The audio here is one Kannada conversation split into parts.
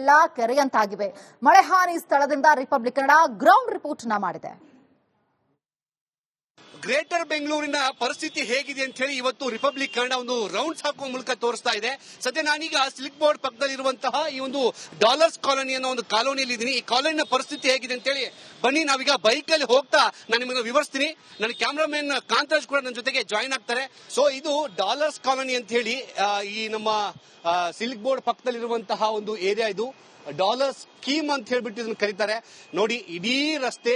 ಎಲ್ಲ ಕೆರೆಯಂತಾಗಿವೆ. ಮಳೆ ಹಾನಿ ಸ್ಥಳದಿಂದ ರಿಪಬ್ಲಿಕ್ ಕನ್ನಡ ಗ್ರೌಂಡ್ ರಿಪೋರ್ಟ್ನ ಮಾಡಿದೆ. ಗ್ರೇಟರ್ ಬೆಂಗಳೂರಿನ ಪರಿಸ್ಥಿತಿ ಹೇಗಿದೆ ಅಂತ ಹೇಳಿ ಇವತ್ತು ರಿಪಬ್ಲಿಕ್ ಕನ್ನಡ ಒಂದು ರೌಂಡ್ಸ್ ಹಾಕುವ ಮೂಲಕ ತೋರಿಸ್ತಾ ಇದೆ. ಸದ್ಯ ನಾನೀಗ ಸಿಲ್ಕ್ ಬೋರ್ಡ್ ಪಕ್ಕದಲ್ಲಿರುವಂತಹ ಈ ಒಂದು ಡಾಲರ್ಸ್ ಕಾಲೋನಿ ಅನ್ನೋ ಒಂದು ಕಾಲೋನಿಯಲ್ಲಿ ಇದ್ದೀನಿ ಈ ಕಾಲೋನಿನ ಪರಿಸ್ಥಿತಿ ಹೇಗಿದೆ ಅಂತ ಹೇಳಿ ಬನ್ನಿ, ನಾವೀಗ ಬೈಕ್ ಅಲ್ಲಿ ಹೋಗ್ತಾ ನಾನು ನಿಮಗೆ ವಿವರಿಸ್ತೀನಿ. ನನ್ನ ಕ್ಯಾಮ್ರಾಮನ್ ಕಾಂತರಾಜ್ ಕೂಡ ನನ್ನ ಜೊತೆಗೆ ಜಾಯಿನ್ ಆಗ್ತಾರೆ. ಸೊ ಇದು ಡಾಲರ್ಸ್ ಕಾಲೋನಿ ಅಂತ ಹೇಳಿ ಈ ನಮ್ಮ ಸಿಲ್ಕ್ ಬೋರ್ಡ್ ಪಕ್ಕದಲ್ಲಿರುವಂತಹ ಒಂದು ಏರಿಯಾ ಇದು. ಡಾಲರ್ ಸ್ಕೀಮ್ ಅಂತ ಹೇಳ್ಬಿಟ್ಟು ಇದನ್ನು ಕರೀತಾರೆ. ನೋಡಿ, ಇಡೀ ರಸ್ತೆ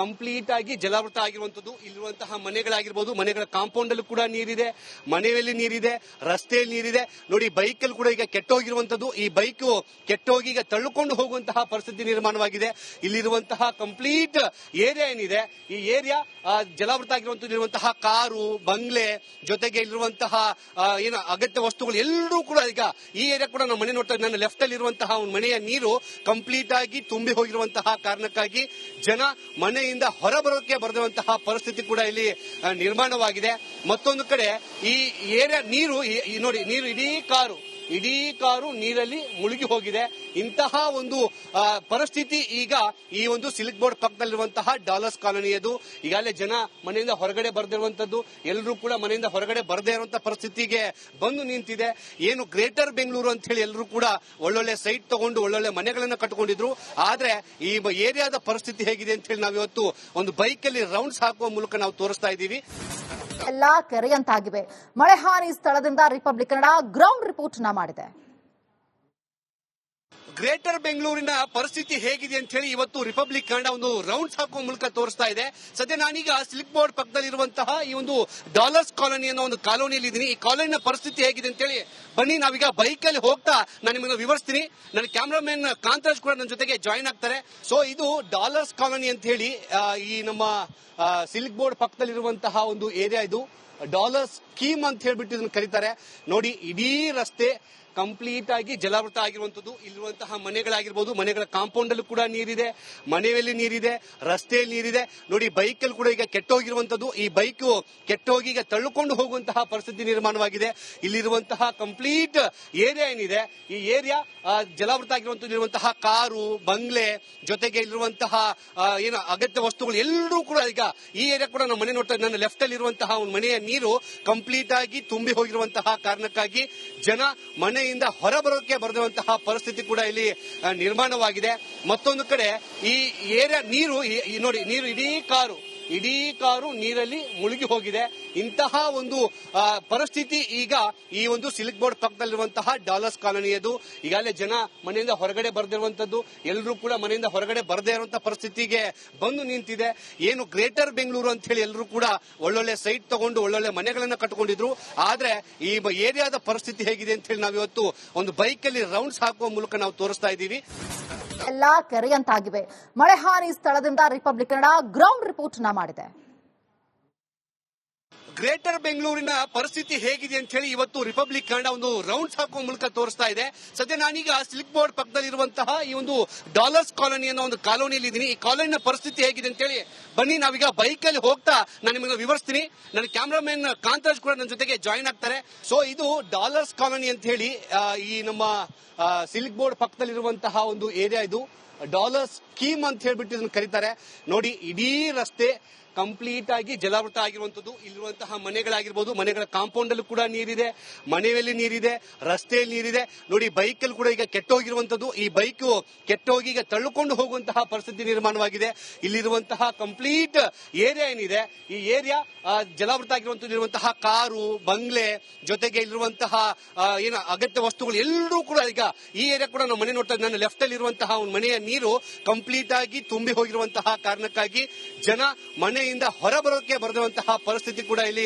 ಕಂಪ್ಲೀಟ್ ಆಗಿ ಜಲಾವೃತ ಆಗಿರುವಂತದ್ದು ಇಲ್ಲಿರುವಂತಹ ಮನೆಗಳಾಗಿರ್ಬೋದು, ಮನೆಗಳ ಕಾಂಪೌಂಡ್ ಅಲ್ಲೂ ಕೂಡ ನೀರಿದೆ, ಮನೆಯಲ್ಲಿ ನೀರಿದೆ, ರಸ್ತೆಯಲ್ಲಿ ನೀರಿದೆ. ನೋಡಿ ಬೈಕ್ ಅಲ್ಲಿ ಕೂಡ ಈಗ ಕೆಟ್ಟೋಗಿರುವಂತದ್ದು ಈ ಬೈಕ್ ಕೆಟ್ಟೋಗಿ ಈಗ ತಳ್ಳಿಕೊಂಡು ಹೋಗುವಂತಹ ಪರಿಸ್ಥಿತಿ ನಿರ್ಮಾಣವಾಗಿದೆ. ಇಲ್ಲಿರುವಂತಹ ಕಂಪ್ಲೀಟ್ ಏರಿಯಾ ಏನಿದೆ, ಈ ಏರಿಯಾ ಜಲಾವೃತ ಆಗಿರುವಂತದ್ದು ಇರುವಂತಹ ಕಾರು, ಬಂಗ್ಲೆ, ಜೊತೆಗೆ ಇಲ್ಲಿರುವಂತಹ ಏನು ಅಗತ್ಯ ವಸ್ತುಗಳು ಎಲ್ಲರೂ ಕೂಡ ಈಗ ಈ ಏರಿಯಾ ಕೂಡ ನಮ್ಮ ಮನೆ ನೋಡ್ತಾ ನನ್ನ ಲೆಫ್ಟ್ ಅಲ್ಲಿ ಇರುವಂತಹ ಮನೆಯ ನೀರು ಕಂಪ್ಲೀಟ್ ಆಗಿ ತುಂಬಿ ಹೋಗಿರುವಂತಹ ಕಾರಣಕ್ಕಾಗಿ ಜನ ಮನೆಯಿಂದ ಹೊರಬರೋಕೆ ಬರೆದಿರುವಂತಹ ಪರಿಸ್ಥಿತಿ ಕೂಡ ಇಲ್ಲಿ ನಿರ್ಮಾಣವಾಗಿದೆ. ಮತ್ತೊಂದು ಕಡೆ ಈ ಏರಿಯಾ, ನೀರು ನೋಡಿ, ನೀರು, ಇಡೀ ಕಾರು ಇಡೀ ಕಾರು ನೀರಲ್ಲಿ ಮುಳುಗಿ ಹೋಗಿದೆ. ಇಂತಹ ಒಂದು ಪರಿಸ್ಥಿತಿ ಈಗ ಈ ಒಂದು ಸಿಲ್ಕ್ ಬೋರ್ಡ್ ಪಕ್ಕದಲ್ಲಿರುವಂತಹ ಡಾಲರ್ಸ್ ಕಾಲೋನಿಯದು. ಈಗಾಗಲೇ ಜನ ಮನೆಯಿಂದ ಹೊರಗಡೆ ಬರೆದಿರುವಂತದ್ದು ಎಲ್ಲರೂ ಕೂಡ ಮನೆಯಿಂದ ಹೊರಗಡೆ ಬರದೇ ಇರುವಂತಹ ಪರಿಸ್ಥಿತಿಗೆ ಬಂದು ನಿಂತಿದೆ. ಏನು ಗ್ರೇಟರ್ ಬೆಂಗಳೂರು ಅಂತ ಹೇಳಿ ಎಲ್ಲರೂ ಕೂಡ ಒಳ್ಳೊಳ್ಳೆ ಸೈಟ್ ತಗೊಂಡು ಒಳ್ಳೊಳ್ಳೆ ಮನೆಗಳನ್ನು ಕಟ್ಕೊಂಡಿದ್ರು ಆದ್ರೆ ಈ ಏರಿಯಾದ ಪರಿಸ್ಥಿತಿ ಹೇಗಿದೆ ಅಂತ ಹೇಳಿ ನಾವಿವತ್ತು ಒಂದು ಬೈಕ್ ಅಲ್ಲಿ ರೌಂಡ್ಸ್ ಹಾಕುವ ಮೂಲಕ ನಾವು ತೋರಿಸ್ತಾ ಇದ್ದೀವಿ. ಎಲ್ಲ ಕೆರೆಯಂತಾಗಿವೆ. ಮಳೆ ಹಾನಿ ಸ್ಥಳದಿಂದ ರಿಪಬ್ಲಿಕ್ ಕನ್ನಡ ಗ್ರೌಂಡ್ ರಿಪೋರ್ಟ್ನ ಮಾಡಿದೆ. ಗ್ರೇಟರ್ ಬೆಂಗಳೂರಿನ ಪರಿಸ್ಥಿತಿ ಹೇಗಿದೆ ಅಂತ ಹೇಳಿ ಇವತ್ತು ರಿಪಬ್ಲಿಕ್ ಕನ್ನಡ ಒಂದು ರೌಂಡ್ಸ್ ಹಾಕುವ ಮೂಲಕ ತೋರಿಸ್ತಾ ಇದೆ. ಸದ್ಯ ನಾನೀಗ ಸ್ಲಿಪ್ ಬೋರ್ಡ್ ಪಕ್ಕದಲ್ಲಿರುವಂತಹ ಈ ಒಂದು ಡಾಲರ್ಸ್ ಕಾಲೋನಿ ಅನ್ನೋ ಒಂದು ಕಾಲೋನಿಯಲ್ಲಿ ಇದ್ದೀನಿ. ಈ ಕಾಲೋನಿನ ಪರಿಸ್ಥಿತಿ ಹೇಗಿದೆ ಅಂತ ಹೇಳಿ ಬನ್ನಿ, ನಾವೀಗ ಬೈಕ್ ಅಲ್ಲಿ ಹೋಗ್ತಾ ನಾನು ನಿಮಗೆ ವಿವರಿಸ್ತೀನಿ. ನನ್ನ ಕ್ಯಾಮ್ರಾಮನ್ ಕಾಂತರಾಜ್ ಕೂಡ ನನ್ನ ಜೊತೆಗೆ ಜಾಯಿನ್ ಆಗ್ತಾರೆ. ಸೊ ಇದು ಡಾಲರ್ಸ್ ಕಾಲೋನಿ ಅಂತ ಹೇಳಿ ಈ ನಮ್ಮ ಸಿಲ್ಕ್ ಬೋರ್ಡ್ ಪಕ್ಕದಲ್ಲಿರುವಂತಹ ಒಂದು ಏರಿಯಾ ಇದು. ಡಾಲರ್ ಸ್ಕೀಮ್ ಅಂತ ಹೇಳ್ಬಿಟ್ಟು ಇದನ್ನು ಕರೀತಾರೆ. ನೋಡಿ, ಇಡೀ ರಸ್ತೆ ಕಂಪ್ಲೀಟ್ ಆಗಿ ಜಲಾವೃತ ಆಗಿರುವಂತದ್ದು, ಇಲ್ಲಿರುವಂತಹ ಮನೆಗಳಾಗಿರ್ಬೋದು, ಮನೆಗಳ ಕಾಂಪೌಂಡ್ ಅಲ್ಲೂ ಕೂಡ ನೀರಿದೆ, ಮನೆಯಲ್ಲಿ ನೀರಿದೆ, ರಸ್ತೆಯಲ್ಲಿ ನೀರಿದೆ. ನೋಡಿ ಬೈಕ್ ಅಲ್ಲಿ ಕೂಡ ಈಗ ಕೆಟ್ಟೋಗಿರುವಂತದ್ದು, ಈ ಬೈಕ್ ಕೆಟ್ಟೋಗಿ ಈಗ ತಳ್ಳಿಕೊಂಡು ಹೋಗುವಂತಹ ಪರಿಸ್ಥಿತಿ ನಿರ್ಮಾಣವಾಗಿದೆ. ಇಲ್ಲಿರುವಂತಹ ಕಂಪ್ಲೀಟ್ ಏರಿಯಾ ಏನಿದೆ, ಈ ಏರಿಯಾ ಜಲಾವೃತ ಆಗಿರುವಂತದ್ದು ಇರುವಂತಹ ಕಾರು, ಬಂಗ್ಲೆ, ಜೊತೆಗೆ ಇಲ್ಲಿರುವಂತಹ ಏನು ಅಗತ್ಯ ವಸ್ತುಗಳು ಎಲ್ಲರೂ ಕೂಡ ಈಗ ಈ ಏರಿಯಾ ಕೂಡ ನಮ್ಮ ಮನೆ ನೋಡ್ತಾ ನನ್ನ ಲೆಫ್ಟ್ ಅಲ್ಲಿ ಇರುವಂತಹ ಮನೆಯ ನೀರು ಕಂಪ್ಲೀಟ್ ಆಗಿ ತುಂಬಿ ಹೋಗಿರುವಂತಹ ಕಾರಣಕ್ಕಾಗಿ ಜನ ಮನೆಯಿಂದ ಹೊರಬರೋಕೆ ಬರೆದಿರುವಂತಹ ಪರಿಸ್ಥಿತಿ ಕೂಡ ಇಲ್ಲಿ ನಿರ್ಮಾಣವಾಗಿದೆ. ಮತ್ತೊಂದು ಕಡೆ ಈ ಏರಿಯಾ, ನೀರು ನೋಡಿ, ನೀರು ಇಡೀ ಕಾರು ಇಡೀ ಕಾರು ನೀರಲ್ಲಿ ಮುಳುಗಿ ಹೋಗಿದೆ. ಇಂತಹ ಒಂದು ಪರಿಸ್ಥಿತಿ ಈಗ ಈ ಒಂದು ಸಿಲ್ಕ್ ಬೋರ್ಡ್ ಪಕ್ಕದಲ್ಲಿರುವಂತಹ ಡಾಲರ್ಸ್ ಕಾಲೋನಿಯದು. ಈಗಾಗಲೇ ಜನ ಮನೆಯಿಂದ ಹೊರಗಡೆ ಬರೆದಿರುವಂತದ್ದು ಎಲ್ಲರೂ ಕೂಡ ಮನೆಯಿಂದ ಹೊರಗಡೆ ಬರದೇ ಇರುವಂತಹ ಪರಿಸ್ಥಿತಿಗೆ ಬಂದು ನಿಂತಿದೆ. ಏನು ಗ್ರೇಟರ್ ಬೆಂಗಳೂರು ಅಂತ ಹೇಳಿ ಎಲ್ಲರೂ ಕೂಡ ಒಳ್ಳೊಳ್ಳೆ ಸೈಟ್ ತಗೊಂಡು ಒಳ್ಳೊಳ್ಳೆ ಮನೆಗಳನ್ನ ಕಟ್ಕೊಂಡಿದ್ರು. ಆದ್ರೆ ಈ ಏರಿಯಾದ ಪರಿಸ್ಥಿತಿ ಹೇಗಿದೆ ಅಂತ ಹೇಳಿ ನಾವಿವತ್ತು ಒಂದು ಬೈಕ್ ಅಲ್ಲಿ ರೌಂಡ್ಸ್ ಹಾಕುವ ಮೂಲಕ ನಾವು ತೋರಿಸ್ತಾ ಇದ್ದೀವಿ. ಎಲ್ಲ ಕೆರೆಯಂತಾಗಿವೆ ಮಳೆ ಹಾನಿ ಸ್ಥಳದಿಂದ ರಿಪಬ್ಲಿಕ್ ಕನ್ನಡ ಗ್ರೌಂಡ್ ರಿಪೋರ್ಟ್ನ ಮಾಡಿದೆ. ಗ್ರೇಟರ್ ಬೆಂಗಳೂರಿನ ಪರಿಸ್ಥಿತಿ ಹೇಗಿದೆ ಅಂತ ಹೇಳಿ ಇವತ್ತು ರಿಪಬ್ಲಿಕ್ ಕನ್ನಡ ಒಂದು ರೌಂಡ್ಸ್ ಹಾಕುವ ಮೂಲಕ ತೋರಿಸ್ತಾ ಇದೆ. ಸದ್ಯ ನಾನೀಗ ಸಿಲ್ಕ್ ಬೋರ್ಡ್ ಪಕ್ಕದಲ್ಲಿರುವಂತಹ ಈ ಒಂದು ಡಾಲರ್ಸ್ ಕಾಲೋನಿ ಅನ್ನೋ ಒಂದು ಕಾಲೋನಿಯಲ್ಲಿ ಇದ್ದೀನಿ. ಈ ಕಾಲೋನಿನ ಪರಿಸ್ಥಿತಿ ಹೇಗಿದೆ ಅಂತ ಹೇಳಿ ಬನ್ನಿ, ನಾವೀಗ ಬೈಕ್ ಅಲ್ಲಿ ಹೋಗ್ತಾ ನಾನು ನಿಮಗೆ ವಿವರಿಸ್ತೀನಿ. ನನ್ನ ಕ್ಯಾಮ್ರಾಮನ್ ಕಾಂತರಾಜ್ ಕೂಡ ನನ್ನ ಜೊತೆಗೆ ಜಾಯಿನ್ ಆಗ್ತಾರೆ. ಸೊ ಇದು ಡಾಲರ್ಸ್ ಕಾಲೋನಿ ಅಂತ ಹೇಳಿ ಈ ನಮ್ಮ ಸಿಲ್ಕ್ ಬೋರ್ಡ್ ಪಕ್ಕದಲ್ಲಿರುವಂತಹ ಒಂದು ಏರಿಯಾ ಇದು. ಡಾಲರ್ ಸ್ಕೀಮ್ ಅಂತ ಹೇಳ್ಬಿಟ್ಟು ಇದನ್ನು ಕರೀತಾರೆ. ನೋಡಿ, ಇಡೀ ರಸ್ತೆ ಕಂಪ್ಲೀಟ್ ಆಗಿ ಜಲಾವೃತ ಆಗಿರುವಂತದ್ದು, ಇಲ್ಲಿರುವಂತಹ ಮನೆಗಳಾಗಿರ್ಬೋದು, ಮನೆಗಳ ಕಾಂಪೌಂಡ್ ಅಲ್ಲೂ ಕೂಡ ನೀರಿದೆ, ಮನೆಯಲ್ಲಿ ನೀರಿದೆ, ರಸ್ತೆಯಲ್ಲಿ ನೀರಿದೆ. ನೋಡಿ ಬೈಕ್ ಅಲ್ಲಿ ಕೂಡ ಈಗ ಕೆಟ್ಟೋಗಿರುವಂತದ್ದು, ಈ ಬೈಕ್ ಕೆಟ್ಟೋಗಿ ಈಗ ತಳ್ಳಿಕೊಂಡು ಹೋಗುವಂತಹ ಪರಿಸ್ಥಿತಿ ನಿರ್ಮಾಣವಾಗಿದೆ. ಇಲ್ಲಿರುವಂತಹ ಕಂಪ್ಲೀಟ್ ಏರಿಯಾ ಏನಿದೆ, ಈ ಏರಿಯಾ ಜಲಾವೃತ ಆಗಿರುವಂತದ್ದು ಇರುವಂತಹ ಕಾರು, ಬಂಗ್ಲೆ, ಜೊತೆಗೆ ಇಲ್ಲಿರುವಂತಹ ಏನು ಅಗತ್ಯ ವಸ್ತುಗಳು ಎಲ್ಲರೂ ಕೂಡ ಈಗ ಈ ಏರಿಯಾ ಕೂಡ ನಮ್ಮ ಮನೆ ನೋಡ್ತಾ ನನ್ನ ಲೆಫ್ಟ್ ಅಲ್ಲಿ ಇರುವಂತಹ ಮನೆಯ ನೀರು ಕಂಪ್ಲೀಟ್ ಆಗಿ ತುಂಬಿ ಹೋಗಿರುವಂತಹ ಕಾರಣಕ್ಕಾಗಿ ಜನ ಮನೆಯಿಂದ ಹೊರಬರೋಕೆ ಬರೆದಿರುವಂತಹ ಪರಿಸ್ಥಿತಿ ಕೂಡ ಇಲ್ಲಿ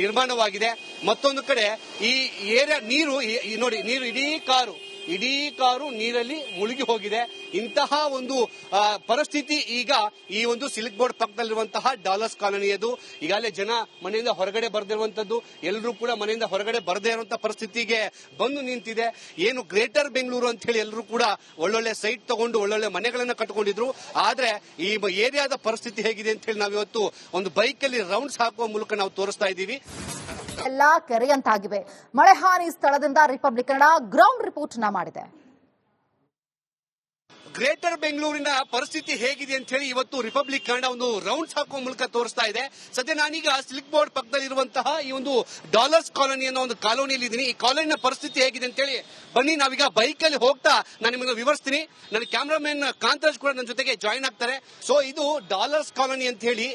ನಿರ್ಮಾಣವಾಗಿದೆ. ಮತ್ತೊಂದು ಕಡೆ ಈ ಏರಿಯಾ, ನೀರು ನೋಡಿ, ನೀರು ಇಡೀ ಕಾರು ಇಡೀ ಕಾರು ನೀರಲ್ಲಿ ಮುಳುಗಿ ಹೋಗಿದೆ. ಇಂತಹ ಒಂದು ಪರಿಸ್ಥಿತಿ ಈಗ ಈ ಒಂದು ಸಿಲ್ಕ್ ಬೋರ್ಡ್ ಪಕ್ಕದಲ್ಲಿರುವಂತಹ ಡಾಲರ್ಸ್ ಕಾಲೋನಿಯದು. ಈಗಾಗಲೇ ಜನ ಮನೆಯಿಂದ ಹೊರಗಡೆ ಬರೆದಿರುವಂತದ್ದು ಎಲ್ಲರೂ ಕೂಡ ಮನೆಯಿಂದ ಹೊರಗಡೆ ಬರದೇ ಇರುವಂತಹ ಪರಿಸ್ಥಿತಿಗೆ ಬಂದು ನಿಂತಿದೆ. ಏನು ಗ್ರೇಟರ್ ಬೆಂಗಳೂರು ಅಂತ ಹೇಳಿ ಎಲ್ಲರೂ ಕೂಡ ಒಳ್ಳೊಳ್ಳೆ ಸೈಟ್ ತಗೊಂಡು ಒಳ್ಳೊಳ್ಳೆ ಮನೆಗಳನ್ನ ಕಟ್ಕೊಂಡಿದ್ರು. ಆದ್ರೆ ಈ ಏರಿಯಾದ ಪರಿಸ್ಥಿತಿ ಹೇಗಿದೆ ಅಂತ ಹೇಳಿ ನಾವಿವತ್ತು ಒಂದು ಬೈಕ್ ಅಲ್ಲಿ ರೌಂಡ್ಸ್ ಹಾಕುವ ಮೂಲಕ ನಾವು ತೋರಿಸ್ತಾ ಇದ್ದೀವಿ. ಎಲ್ಲ ಕೆರೆಯಂತಾಗಿವೆ. ಮಳೆ ಹಾನಿ ಸ್ಥಳದಿಂದ ರಿಪಬ್ಲಿಕ್ ಕನ್ನಡ ಗ್ರೌಂಡ್ ರಿಪೋರ್ಟ್ನ ಮಾಡಿದೆ. ಗ್ರೇಟರ್ ಬೆಂಗಳೂರಿನ ಪರಿಸ್ಥಿತಿ ಹೇಗಿದೆ ಅಂತ ಹೇಳಿ ಇವತ್ತು ರಿಪಬ್ಲಿಕ್ ಕನ್ನಡ ಒಂದು ರೌಂಡ್ಸ್ ಹಾಕುವ ಮೂಲಕ ತೋರಿಸ್ತಾ ಇದೆ. ಸದ್ಯ ನಾನೀಗ ಸಿಲ್ಕ್ ಬೋರ್ಡ್ ಪಕ್ಕದಲ್ಲಿರುವಂತಹ ಈ ಒಂದು ಡಾಲರ್ಸ್ ಕಾಲೋನಿ ಅನ್ನೋ ಒಂದು ಕಾಲೋನಿಯಲ್ಲಿ ಇದ್ದೀನಿ. ಈ ಕಾಲೋನಿನ ಪರಿಸ್ಥಿತಿ ಹೇಗಿದೆ ಅಂತ ಹೇಳಿ ಬನ್ನಿ, ನಾವೀಗ ಬೈಕ್ ಅಲ್ಲಿ ಹೋಗ್ತಾ ನಾನು ನಿಮಗೆ ವಿವರಿಸ್ತೀನಿ. ನನ್ನ ಕ್ಯಾಮ್ರಾಮನ್ ಕಾಂತರಾಜ್ ಕೂಡ ನನ್ನ ಜೊತೆಗೆ ಜಾಯಿನ್ ಆಗ್ತಾರೆ. ಸೊ ಇದು ಡಾಲರ್ಸ್ ಕಾಲೋನಿ ಅಂತ ಹೇಳಿ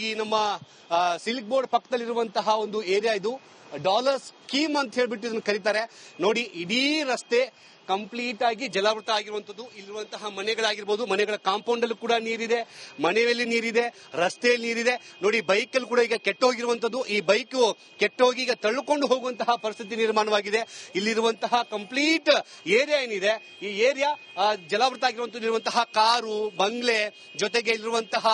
ಈ ನಮ್ಮ ಸಿಲ್ಕ್ ಬೋರ್ಡ್ ಪಕ್ಕದಲ್ಲಿರುವಂತಹ ಒಂದು ಏರಿಯಾ ಇದು. ಡಾಲರ್ ಸ್ಕೀಮ್ ಅಂತ ಹೇಳ್ಬಿಟ್ಟು ಇದನ್ನು ಕರೀತಾರೆ. ನೋಡಿ, ಇಡೀ ರಸ್ತೆ ಕಂಪ್ಲೀಟ್ ಆಗಿ ಜಲಾವೃತ ಆಗಿರುವಂತದ್ದು, ಇಲ್ಲಿರುವಂತಹ ಮನೆಗಳಾಗಿರ್ಬೋದು, ಮನೆಗಳ ಕಾಂಪೌಂಡ್ ಅಲ್ಲೂ ಕೂಡ ನೀರಿದೆ, ಮನೆಯಲ್ಲಿ ನೀರಿದೆ, ರಸ್ತೆಯಲ್ಲಿ ನೀರಿದೆ. ನೋಡಿ ಬೈಕ್ ಅಲ್ಲಿ ಕೂಡ ಈಗ ಕೆಟ್ಟೋಗಿರುವಂತದ್ದು. ಈ ಬೈಕ್ ಕೆಟ್ಟೋಗಿ ಈಗ ತಳ್ಳಿಕೊಂಡು ಹೋಗುವಂತಹ ಪರಿಸ್ಥಿತಿ ನಿರ್ಮಾಣವಾಗಿದೆ. ಇಲ್ಲಿರುವಂತಹ ಕಂಪ್ಲೀಟ್ ಏರಿಯಾ ಏನಿದೆ, ಈ ಏರಿಯಾ ಜಲಾವೃತ ಆಗಿರುವಂತದ್ದು ಇರುವಂತಹ ಕಾರು, ಬಂಗ್ಲೆ, ಜೊತೆಗೆ ಇಲ್ಲಿರುವಂತಹ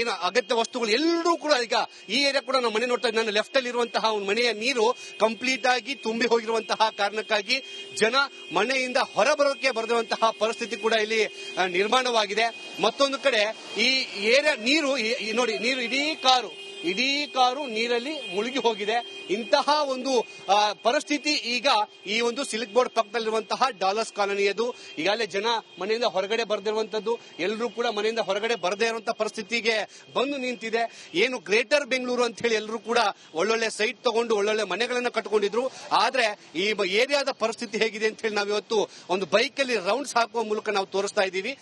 ಏನು ಅಗತ್ಯ ವಸ್ತುಗಳು ಎಲ್ಲರೂ ಕೂಡ ಈಗ ಈ ಏರಿಯಾ ಕೂಡ ನಮ್ಮ ಮನೆ ನೋಡ್ತಾ. ನನ್ನ ಲೆಫ್ಟ್ ಅಲ್ಲಿ ಇರುವಂತಹ ಮನೆಯ ನೀರು ಕಂಪ್ಲೀಟ್ ಆಗಿ ತುಂಬಿ ಹೋಗಿರುವಂತಹ ಕಾರಣಕ್ಕಾಗಿ ಜನ ಮನೆಯಿಂದ ಹೊರಬರೋಕೆ ಬರೆದಿರುವಂತಹ ಪರಿಸ್ಥಿತಿ ಕೂಡ ಇಲ್ಲಿ ನಿರ್ಮಾಣವಾಗಿದೆ. ಮತ್ತೊಂದು ಕಡೆ ಈ ಏರಿಯಾ, ನೀರು ನೋಡಿ, ನೀರು, ಇಡೀ ಕಾರು ಇಡೀ ಕಾರು ನೀರಲ್ಲಿ ಮುಳುಗಿ ಹೋಗಿದೆ. ಇಂತಹ ಒಂದು ಪರಿಸ್ಥಿತಿ ಈಗ ಈ ಒಂದು ಸಿಲ್ಕ್ ಬೋರ್ಡ್ ಪಕ್ಕದಲ್ಲಿರುವಂತಹ ಡಾಲರ್ಸ್ ಕಾಲೋನಿಯದು. ಈಗಾಗಲೇ ಜನ ಮನೆಯಿಂದ ಹೊರಗಡೆ ಬರೆದಿರುವಂತದ್ದು ಎಲ್ಲರೂ ಕೂಡ ಮನೆಯಿಂದ ಹೊರಗಡೆ ಬರದೇ ಇರುವಂತಹ ಪರಿಸ್ಥಿತಿಗೆ ಬಂದು ನಿಂತಿದೆ. ಏನು ಗ್ರೇಟರ್ ಬೆಂಗಳೂರು ಅಂತ ಹೇಳಿ ಎಲ್ಲರೂ ಕೂಡ ಒಳ್ಳೊಳ್ಳೆ ಸೈಟ್ ತಗೊಂಡು ಒಳ್ಳೊಳ್ಳೆ ಮನೆಗಳನ್ನು ಕಟ್ಕೊಂಡಿದ್ರು. ಆದ್ರೆ ಈ ಏರಿಯಾದ ಪರಿಸ್ಥಿತಿ ಹೇಗಿದೆ ಅಂತ ಹೇಳಿ ನಾವಿವತ್ತು ಒಂದು ಬೈಕ್ ಅಲ್ಲಿ ರೌಂಡ್ಸ್ ಹಾಕುವ ಮೂಲಕ ನಾವು ತೋರಿಸ್ತಾ ಇದ್ದೀವಿ.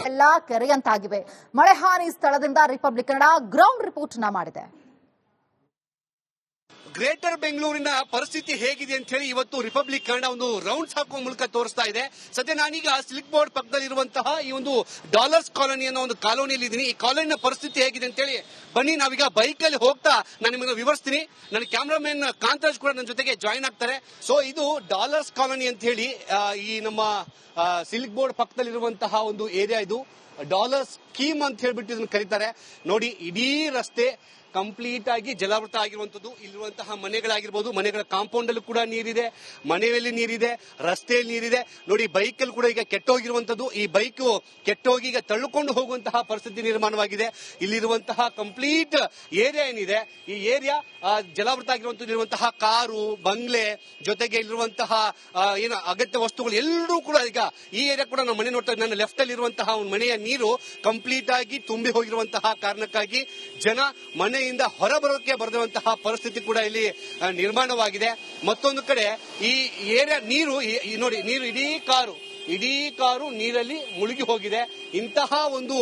ಎಲ್ಲಾ ಕೆರೆಯಂತಾಗಿವೆ. ಮಳೆ ಹಾನಿ ಸ್ಥಳದಿಂದ ರಿಪಬ್ಲಿಕ್ ಕನ್ನಡ ಗ್ರೌಂಡ್ ರಿಪೋರ್ಟ್ನ ಮಾಡಿದೆ. ಗ್ರೇಟರ್ ಬೆಂಗಳೂರಿನ ಪರಿಸ್ಥಿತಿ ಹೇಗಿದೆ ಅಂತ ಹೇಳಿ ಇವತ್ತು ರಿಪಬ್ಲಿಕ್ ಕನ್ನಡ ಒಂದು ರೌಂಡ್ಸ್ ಹಾಕುವ ಮೂಲಕ ತೋರಿಸ್ತಾ ಇದೆ. ಸದ್ಯ ನಾನೀಗ ಸಿಲ್ಕ್ ಬೋರ್ಡ್ ಪಕ್ಕದಲ್ಲಿರುವಂತಹ ಈ ಒಂದು ಡಾಲರ್ಸ್ ಕಾಲೋನಿ ಅನ್ನೋ ಒಂದು ಕಾಲೋನಿಯಲ್ಲಿ ಇದ್ದೀನಿ. ಈ ಕಾಲೋನಿನ ಪರಿಸ್ಥಿತಿ ಹೇಗಿದೆ ಅಂತ ಹೇಳಿ ಬನ್ನಿ, ನಾವೀಗ ಬೈಕ್ ಅಲ್ಲಿ ಹೋಗ್ತಾ ನಾನು ನಿಮಗೆ ವಿವರಿಸ್ತೀನಿ. ನನ್ನ ಕ್ಯಾಮ್ರಾಮನ್ ಕಾಂತರಾಜ್ ಕೂಡ ನನ್ನ ಜೊತೆಗೆ ಜಾಯಿನ್ ಆಗ್ತಾರೆ. ಸೊ ಇದು ಡಾಲರ್ಸ್ ಕಾಲೋನಿ ಅಂತ ಹೇಳಿ ಈ ನಮ್ಮ ಸಿಲ್ಕ್ ಬೋರ್ಡ್ ಪಕ್ಕದಲ್ಲಿರುವಂತಹ ಒಂದು ಏರಿಯಾ ಇದು. ಡಾಲರ್ ಸ್ಕೀಮ್ ಅಂತ ಹೇಳ್ಬಿಟ್ಟು ಇದನ್ನು ಕರೀತಾರೆ. ನೋಡಿ, ಇಡೀ ರಸ್ತೆ ಕಂಪ್ಲೀಟ್ ಆಗಿ ಜಲಾವೃತ ಆಗಿರುವಂತದ್ದು ಇಲ್ಲಿರುವಂತಹ ಮನೆಗಳಾಗಿರ್ಬೋದು, ಮನೆಗಳ ಕಾಂಪೌಂಡ್ ಅಲ್ಲೂ ಕೂಡ ನೀರಿದೆ, ಮನೆಯಲ್ಲಿ ನೀರಿದೆ, ರಸ್ತೆಯಲ್ಲಿ ನೀರಿದೆ. ನೋಡಿ ಬೈಕ್ ಅಲ್ಲಿ ಕೂಡ ಈಗ ಕೆಟ್ಟೋಗಿರುವಂತದ್ದು ಈ ಬೈಕ್ ಕೆಟ್ಟೋಗಿ ಈಗ ತಳ್ಳಿಕೊಂಡು ಹೋಗುವಂತಹ ಪರಿಸ್ಥಿತಿ ನಿರ್ಮಾಣವಾಗಿದೆ. ಇಲ್ಲಿರುವಂತಹ ಕಂಪ್ಲೀಟ್ ಏರಿಯಾ ಏನಿದೆ, ಈ ಏರಿಯಾ ಜಲಾವೃತ ಆಗಿರುವಂತದ್ದು ಇರುವಂತಹ ಕಾರು, ಬಂಗ್ಲೆ, ಜೊತೆಗೆ ಇಲ್ಲಿರುವಂತಹ ಏನು ಅಗತ್ಯ ವಸ್ತುಗಳು ಎಲ್ಲರೂ ಕೂಡ ಈಗ ಈ ಏರಿಯಾ ಕೂಡ ನಮ್ಮ ಮನೆ ನೋಡ್ತಾ. ನನ್ನ ಲೆಫ್ಟ್ ಅಲ್ಲಿ ಇರುವಂತಹ ಮನೆಯ ನೀರು ಕಂಪ್ಲೀಟ್ ಆಗಿ ತುಂಬಿ ಹೋಗಿರುವಂತಹ ಕಾರಣಕ್ಕಾಗಿ ಜನ ಮನೆಯಿಂದ ಹೊರಬರೋಕೆ ಬರೆದಿರುವಂತಹ ಪರಿಸ್ಥಿತಿ ಕೂಡ ಇಲ್ಲಿ ನಿರ್ಮಾಣವಾಗಿದೆ. ಮತ್ತೊಂದು ಕಡೆ ಈ ಏರಿಯಾ, ನೀರು ನೋಡಿ, ನೀರು, ಇಡೀ ಕಾರು ಇಡೀ ಕಾರು ನೀರಲ್ಲಿ ಮುಳುಗಿ ಹೋಗಿದೆ. ಇಂತಹ ಒಂದು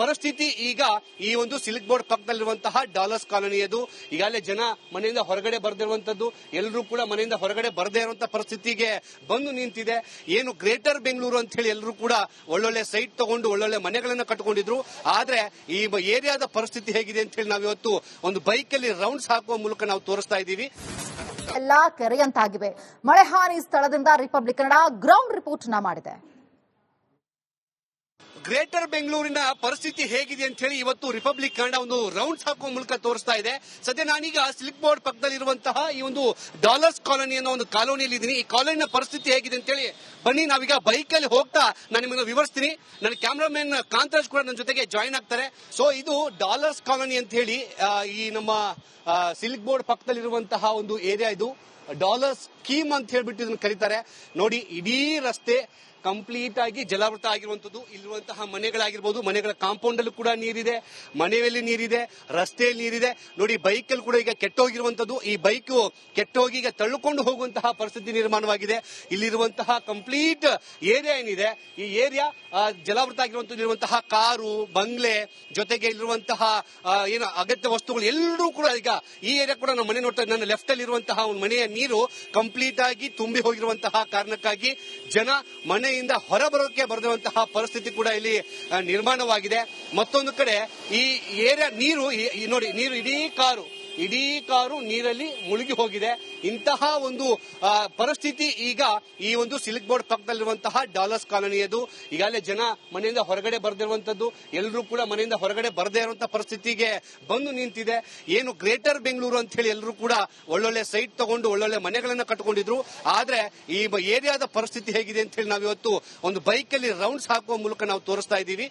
ಪರಿಸ್ಥಿತಿ ಈಗ ಈ ಒಂದು ಸಿಲ್ಕ್ ಬೋರ್ಡ್ ಪಕ್ಕದಲ್ಲಿರುವಂತಹ ಡಾಲರ್ಸ್ ಕಾಲೋನಿಯದು. ಈಗಾಗಲೇ ಜನ ಮನೆಯಿಂದ ಹೊರಗಡೆ ಬರೆದಿರುವಂತದ್ದು ಎಲ್ಲರೂ ಕೂಡ ಮನೆಯಿಂದ ಹೊರಗಡೆ ಬರದೇ ಇರುವಂತಹ ಪರಿಸ್ಥಿತಿಗೆ ಬಂದು ನಿಂತಿದೆ. ಏನು ಗ್ರೇಟರ್ ಬೆಂಗಳೂರು ಅಂತ ಹೇಳಿ ಎಲ್ಲರೂ ಕೂಡ ಒಳ್ಳೊಳ್ಳೆ ಸೈಟ್ ತಗೊಂಡು ಒಳ್ಳೊಳ್ಳೆ ಮನೆಗಳನ್ನು ಕಟ್ಕೊಂಡಿದ್ರು ಆದ್ರೆ ಈ ಏರಿಯಾದ ಪರಿಸ್ಥಿತಿ ಹೇಗಿದೆ ಅಂತ ಹೇಳಿ ನಾವಿವತ್ತು ಒಂದು ಬೈಕ್ ಅಲ್ಲಿ ರೌಂಡ್ಸ್ ಹಾಕುವ ಮೂಲಕ ನಾವು ತೋರಿಸ್ತಾ ಇದ್ದೀವಿ. ಎಲ್ಲಾ ಕೆರೆಯಂತಾಗಿವೆ. ಮಳೆ ಹಾನಿ ಸ್ಥಳದಿಂದ ರಿಪಬ್ಲಿಕ್ ಕನ್ನಡ ಗ್ರೌಂಡ್ ರಿಪೋರ್ಟ್ನ ಮಾಡಿದೆ. ಗ್ರೇಟರ್ ಬೆಂಗಳೂರಿನ ಪರಿಸ್ಥಿತಿ ಹೇಗಿದೆ ಅಂತ ಹೇಳಿ ಇವತ್ತು ರಿಪಬ್ಲಿಕ್ ಕನ್ನಡ ಒಂದು ರೌಂಡ್ಸ್ ಹಾಕುವ ಮೂಲಕ ತೋರಿಸ್ತಾ ಇದೆ. ಸದ್ಯ ನಾನೀಗ ಸ್ಲಿಪ್ ಬೋರ್ಡ್ ಪಕ್ಕದಲ್ಲಿರುವಂತಹ ಈ ಒಂದು ಡಾಲರ್ಸ್ ಕಾಲೋನಿ ಅನ್ನೋ ಒಂದು ಕಾಲೋನಿಯಲ್ಲಿ ಇದ್ದೀನಿ. ಈ ಕಾಲೋನಿನ ಪರಿಸ್ಥಿತಿ ಹೇಗಿದೆ ಅಂತ ಹೇಳಿ ಬನ್ನಿ, ನಾವೀಗ ಬೈಕ್ ಅಲ್ಲಿ ಹೋಗ್ತಾ ನಾನು ನಿಮಗೆ ವಿವರಿಸ್ತೀನಿ. ನನ್ನ ಕ್ಯಾಮ್ರಾಮನ್ ಕಾಂತರಾಜ್ ಕೂಡ ನನ್ನ ಜೊತೆಗೆ ಜಾಯಿನ್ ಆಗ್ತಾರೆ. ಸೊ ಇದು ಡಾಲರ್ಸ್ ಕಾಲೋನಿ ಅಂತ ಹೇಳಿ ಈ ನಮ್ಮ ಸಿಲ್ಕ್ ಬೋರ್ಡ್ ಪಕ್ಕದಲ್ಲಿರುವಂತಹ ಒಂದು ಏರಿಯಾ ಇದು. ಡಾಲರ್ ಸ್ಕೀಮ್ ಅಂತ ಹೇಳ್ಬಿಟ್ಟು ಇದನ್ನು ಕರೀತಾರೆ. ನೋಡಿ, ಇಡೀ ರಸ್ತೆ ಕಂಪ್ಲೀಟ್ ಆಗಿ ಜಲಾವೃತ ಆಗಿರುವಂತದ್ದು ಇಲ್ಲಿರುವಂತಹ ಮನೆಗಳಾಗಿರ್ಬೋದು, ಮನೆಗಳ ಕಾಂಪೌಂಡ್ ಅಲ್ಲೂ ಕೂಡ ನೀರಿದೆ. ಮನೆಯಲ್ಲಿ ನೀರಿದೆ, ರಸ್ತೆಯಲ್ಲಿ ನೀರಿದೆ. ನೋಡಿ ಬೈಕ್ ಅಲ್ಲಿ ಕೂಡ ಈಗ ಕೆಟ್ಟೋಗಿರುವಂತದ್ದು ಈ ಬೈಕ್ ಕೆಟ್ಟೋಗಿ ಈಗ ತಳ್ಳಿಕೊಂಡು ಹೋಗುವಂತಹ ಪರಿಸ್ಥಿತಿ ನಿರ್ಮಾಣವಾಗಿದೆ. ಇಲ್ಲಿರುವಂತಹ ಕಂಪ್ಲೀಟ್ ಏರಿಯಾ ಏನಿದೆ, ಈ ಏರಿಯಾ ಜಲಾವೃತ ಆಗಿರುವಂತದ್ದು ಇರುವಂತಹ ಕಾರು, ಬಂಗ್ಲೆ, ಜೊತೆಗೆ ಇಲ್ಲಿರುವಂತಹ ಏನು ಅಗತ್ಯ ವಸ್ತುಗಳು ಎಲ್ಲರೂ ಕೂಡ ಈಗ ಈ ಏರಿಯಾ ಕೂಡ ನಮ್ಮ ಮನೆ ನೋಡ್ತಾ. ನನ್ನ ಲೆಫ್ಟ್ ಅಲ್ಲಿ ಇರುವಂತಹ ಒಂದು ಮನೆಯ ನೀರು ಕಂಪ್ಲೀಟ್ ಆಗಿ ತುಂಬಿ ಹೋಗಿರುವಂತಹ ಕಾರಣಕ್ಕಾಗಿ ಜನ ಮನೆಯಿಂದ ಹೊರಬರೋಕೆ ಬರೆದಿರುವಂತಹ ಪರಿಸ್ಥಿತಿ ಕೂಡ ಇಲ್ಲಿ ನಿರ್ಮಾಣವಾಗಿದೆ. ಮತ್ತೊಂದು ಕಡೆ ಈ ಏರಿಯಾ, ನೀರು ನೋಡಿ, ನೀರು ಇಡೀ ಕಾರು ಇಡೀ ಕಾರು ನೀರಲ್ಲಿ ಮುಳುಗಿ ಹೋಗಿದೆ. ಇಂತಹ ಒಂದು ಪರಿಸ್ಥಿತಿ ಈಗ ಈ ಒಂದು ಸಿಲ್ಕ್ ಬೋರ್ಡ್ ಪಕ್ಕದಲ್ಲಿರುವಂತಹ ಡಾಲರ್ಸ್ ಕಾಲೋನಿಯದು. ಈಗಾಗಲೇ ಜನ ಮನೆಯಿಂದ ಹೊರಗಡೆ ಬರೆದಿರುವಂತದ್ದು ಎಲ್ಲರೂ ಕೂಡ ಮನೆಯಿಂದ ಹೊರಗಡೆ ಬರದೇ ಇರುವಂತಹ ಪರಿಸ್ಥಿತಿಗೆ ಬಂದು ನಿಂತಿದೆ. ಏನು ಗ್ರೇಟರ್ ಬೆಂಗಳೂರು ಅಂತ ಹೇಳಿ ಎಲ್ಲರೂ ಕೂಡ ಒಳ್ಳೊಳ್ಳೆ ಸೈಟ್ ತಗೊಂಡು ಒಳ್ಳೊಳ್ಳೆ ಮನೆಗಳನ್ನ ಕಟ್ಕೊಂಡಿದ್ರು. ಆದ್ರೆ ಈ ಏರಿಯಾದ ಪರಿಸ್ಥಿತಿ ಹೇಗಿದೆ ಅಂತ ಹೇಳಿ ನಾವಿವತ್ತು ಒಂದು ಬೈಕ್ ಅಲ್ಲಿ ರೌಂಡ್ಸ್ ಹಾಕುವ ಮೂಲಕ ನಾವು ತೋರಿಸ್ತಾ ಇದ್ದೀವಿ.